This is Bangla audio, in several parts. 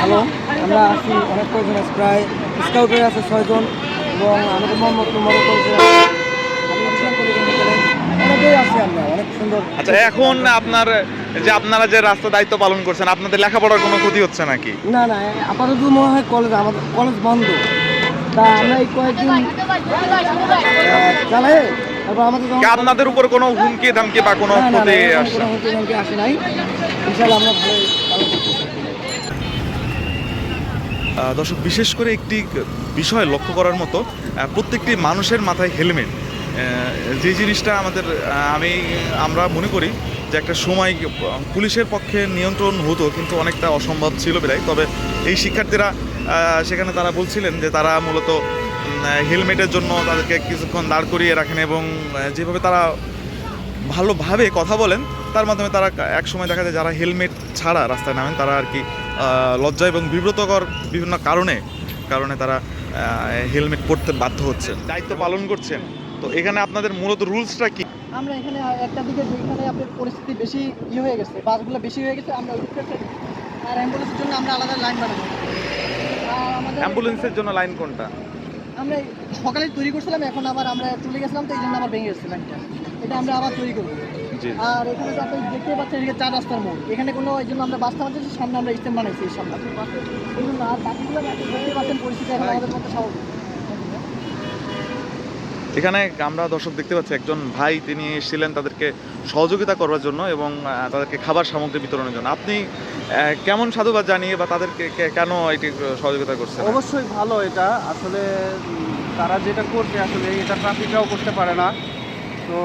ভালো। আমরা আছি অনেক কয়েকজন আছে প্রায় স্কাউটের আছে ছয়জন এবং আমাদের মোহাম্মদ মোহাম্মদ অনেকেই আছি আমরা অনেক সুন্দর। আচ্ছা এখন আপনার যে আপনারা যে রাস্তা দায়িত্ব পালন করছেন আপনাদের লেখাপড়ার কোনো ক্ষতি হচ্ছে নাকি? না না আপাতত মনে হয় কলেজ আমাদের কলেজ বন্ধ। তা আমরা এই কয়েকদিন চালাই তারপর আমাদের আপনাদের উপর কোনো হুমকি ধামকি বা কোনো ক্ষতি আসে? নাই। আমরা দর্শক, বিশেষ করে একটি বিষয় লক্ষ্য করার মতো প্রত্যেকটি মানুষের মাথায় হেলমেট। যে জিনিসটা আমাদের আমি, আমরা মনে করি যে একটা সময়, পুলিশের পক্ষে নিয়ন্ত্রণ হতো, কিন্তু অনেকটা অসম্ভব ছিল বিদায় তবে এই শিক্ষার্থীরা সেখানে তারা বলছিলেন যে তারা মূলত হেলমেটের জন্য তাদেরকে কিছুক্ষণ দাঁড় করিয়ে রাখেন এবং যেভাবে তারা ভালোভাবে কথা বলেন, তার মাধ্যমে তারা এক সময় দেখা যায় যারা হেলমেট ছাড়া রাস্তায় নামেন, তারা আর কি লজ্জা এবং বিব্রতকর বিভিন্ন কারণে কারণে তারা হেলমেট পরতে বাধ্য হচ্ছে। দায়িত্ব পালন করছেন। তো এখানে আপনাদের মূলত রুলসটা কি? আমরা এখানে একটা দিকে যেখানে আপনার পরিস্থিতি বেশি ইয়ে হয়ে গেছে বাসগুলো বেশি হয়ে গেছে আমরা। আর অ্যাম্বুলেন্সের জন্য আমরা আলাদা লাইন বানাবো। অ্যাম্বুলেন্সের জন্য লাইন কোনটা? আমরা সকালে তৈরি করছিলাম এখন আবার আমরা চলে গেছিলাম তো এই জন্য আবার ভেঙে গেছে ব্যাংকটা এটা আমরা আবার তৈরি করব। আর এখানে তো আপনি দেখতে পাচ্ছেন এদিকে চার রাস্তার মোড়। এখানে কোনো এই জন্য আমরা বাস থামাচ্ছি সামনে আমরা স্ট্যান্ড বানাইছি এই সামনে। এই জন্য আর বাকিগুলো দেখতে পাচ্ছেন পরিস্থিতি এখন আমাদের মধ্যে স্বাভাবিক। এখানে আমরা দর্শক দেখতে পাচ্ছি একজন ভাই, তিনি এসেছিলেন তাদেরকে সহযোগিতা করার জন্য এবং তাদেরকে খাবার সামগ্রী বিতরণের জন্য। আপনি কেমন সাধুবাদ জানিয়ে বা তাদেরকে কেন এটি সহযোগিতা করছেন? অবশ্যই ভালো এটা। আসলে তারা যেটা করছে, আসলে এটা ট্রাফিকরাও করতে পারে না। তো,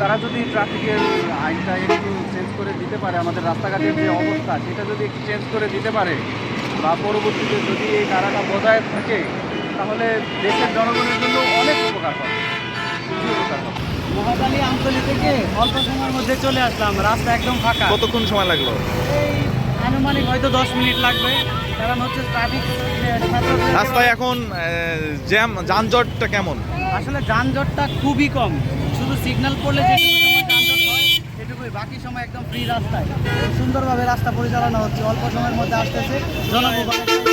তারা যদি ট্রাফিকের আইনটা একটু চেঞ্জ করে দিতে পারে, আমাদের রাস্তাঘাটের যে অবস্থা, সেটা যদি একটু চেঞ্জ করে দিতে পারে, বা পরবর্তীতে যদি এই ধারাটা বজায় থাকে, তাহলে দেশের জনগণের জন্য অনেক থেকে অল্প সময়ের মধ্যে চলে আসলাম রাস্তা একদম ফাঁকা। কতক্ষণ সময় লাগল? এই আনুমানিক হয়তো দশ মিনিট লাগবে। কারণ হচ্ছে ট্রাফিক রাস্তায় এখন জ্যাম যানজটটা কেমন? আসলে যানজটটা খুবই কম। শুধু সিগন্যাল পড়লে যে যানজট হয় এটুকুই বাকি সময় একদম ফ্রি রাস্তায়। সুন্দরভাবে রাস্তা পরিচালনা হচ্ছে। অল্প সময়ের মধ্যে আসতেছে। জনবহুল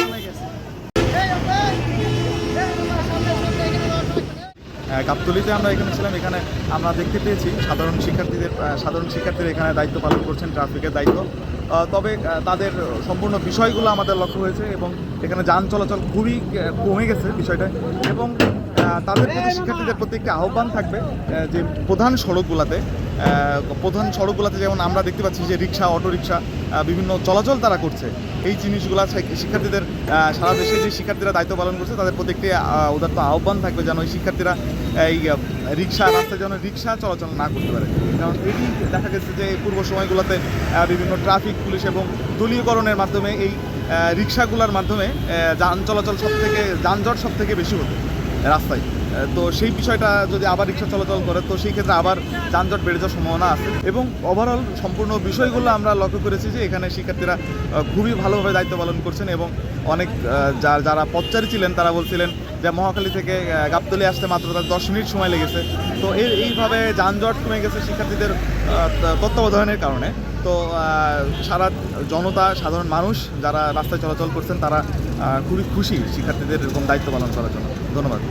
গাবতলীতে আমরা এখানে ছিলাম। এখানে আমরা দেখতে পেয়েছি সাধারণ শিক্ষার্থীদের সাধারণ শিক্ষার্থীরা এখানে দায়িত্ব পালন করছেন, ট্রাফিকের দায়িত্ব। তবে তাদের সম্পূর্ণ বিষয়গুলো আমাদের লক্ষ্য হয়েছে এবং এখানে যান চলাচল খুবই কমে গেছে বিষয়টা এবং তাদের প্রতি শিক্ষার্থীদের প্রতি একটি আহ্বান থাকবে যে প্রধান সড়কগুলোতে প্রধান সড়কগুলোতে যেমন আমরা দেখতে পাচ্ছি যে রিক্সা অটো রিক্সা বিভিন্ন চলাচল তারা করছে এই জিনিসগুলো শিক্ষার্থীদের সারা দেশে যে শিক্ষার্থীরা দায়িত্ব পালন করছে তাদের প্রতি একটি আহ, উদাত্ত আহ্বান থাকবে যেন ওই শিক্ষার্থীরা এই রিক্সা রাস্তায় যেন রিক্সা চলাচল না করতে পারে। কারণ এটি দেখা গেছে যে এই পূর্ব সময়গুলোতে বিভিন্ন ট্রাফিক পুলিশ এবং দলীয়করণের মাধ্যমে এই রিক্সাগুলোর মাধ্যমে যান চলাচল সব থেকে যানজট সব থেকে বেশি হতো। রাস্তায়। তো সেই বিষয়টা যদি আবার রিক্সা চলাচল করে, তো সেই ক্ষেত্রে আবার যানজট বেড়ে যাওয়ার সম্ভাবনা আছে। এবং ওভারঅল সম্পূর্ণ বিষয়গুলো আমরা লক্ষ্য করেছি যে এখানে শিক্ষার্থীরা খুবই ভালোভাবে দায়িত্ব পালন করছেন এবং অনেক যারা পথচারী ছিলেন তারা বলছিলেন যে মহাখালী থেকে গাবতলী আসতে মাত্র তার দশ মিনিট সময় লেগেছে। তো এই, এইভাবে যানজট কমে গেছে শিক্ষার্থীদের তত্ত্বাবধানের কারণে। তো সারা জনতা, সাধারণ মানুষ যারা রাস্তায় চলাচল করছেন তারা খুবই খুশি শিক্ষার্থীদের এরকম দায়িত্ব পালন করার জন্য। ধন্যবাদ।